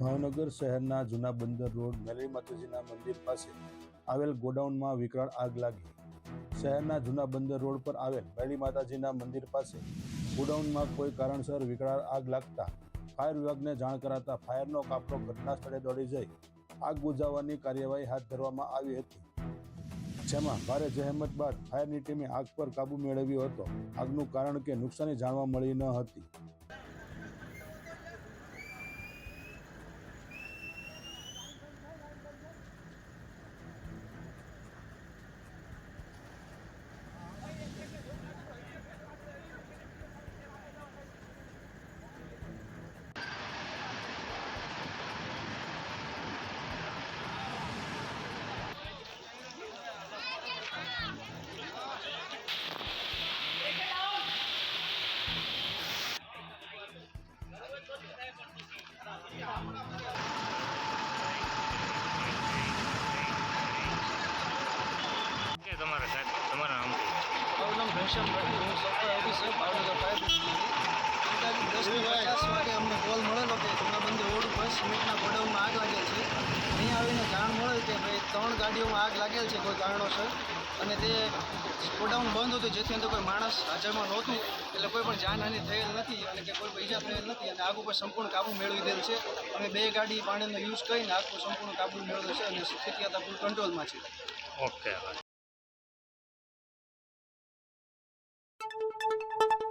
ભાવનગર શહેરના જૂના બંદર રોડ મેલરી માતાજીના મંદિર પાસે આવેલ ગોડાઉનમાં વિકરાળ આગ લાગી. શહેરના જૂના બંદર રોડ પર આવેલ મેલરી માતાજીના મંદિર પાસે ગોડાઉનમાં કોઈ કારણસર વિકરાળ આગ લાગતા ફાયર વિભાગને જાણ કરાતા ફાયરનો કાફલો ઘટના સ્થળે દોડી જઈ આગ બુઝાવવાની કાર્યવાહી હાથ ધરવામાં આવી હતી. જેમાં ભારે જહેમત બાદ ફાયરની ટીમે આગ પર કાબુ મેળવ્યો હતો. આગનું કારણ કે નુકસાની જાણવા મળી ન હતી. તમારા સાહેબ તમારા નામ મારું નામ ઘનશ્યામ ભાઈ હું સોફ્ટવેર ઓફિસર ભાવનગર ફાયર બ્રિગેડની અંદાજિત દસથી પચાસ વાગે અમને કોલ મળેલો કે જૂના બંદર રોડ ઉપર સિમેન્ટના ગોડાઉનમાં આગ લાગેલ છે અહીંયા આવીને જાણ મળેલ કે ભાઈ ત્રણ ગાડીઓમાં આગ લાગેલ છે કોઈ કારણોસર અને તે ગોડાઉન બંધ હતું જેથી અંદર કોઈ માણસ હાજરમાં નહોતું એટલે કોઈ પણ જાનહાની થયેલ નથી અને કે કોઈ ઈજા થયેલ નથી અને આગ ઉપર સંપૂર્ણ કાબુ મેળવી દેલ છે અમે બે ગાડી પાણીનો યુઝ કરીને આગ પર સંપૂર્ણ કાબુ મેળવ્યો છે અને સ્થિતિ ફૂલ કંટ્રોલમાં છે ઓકે Thank you.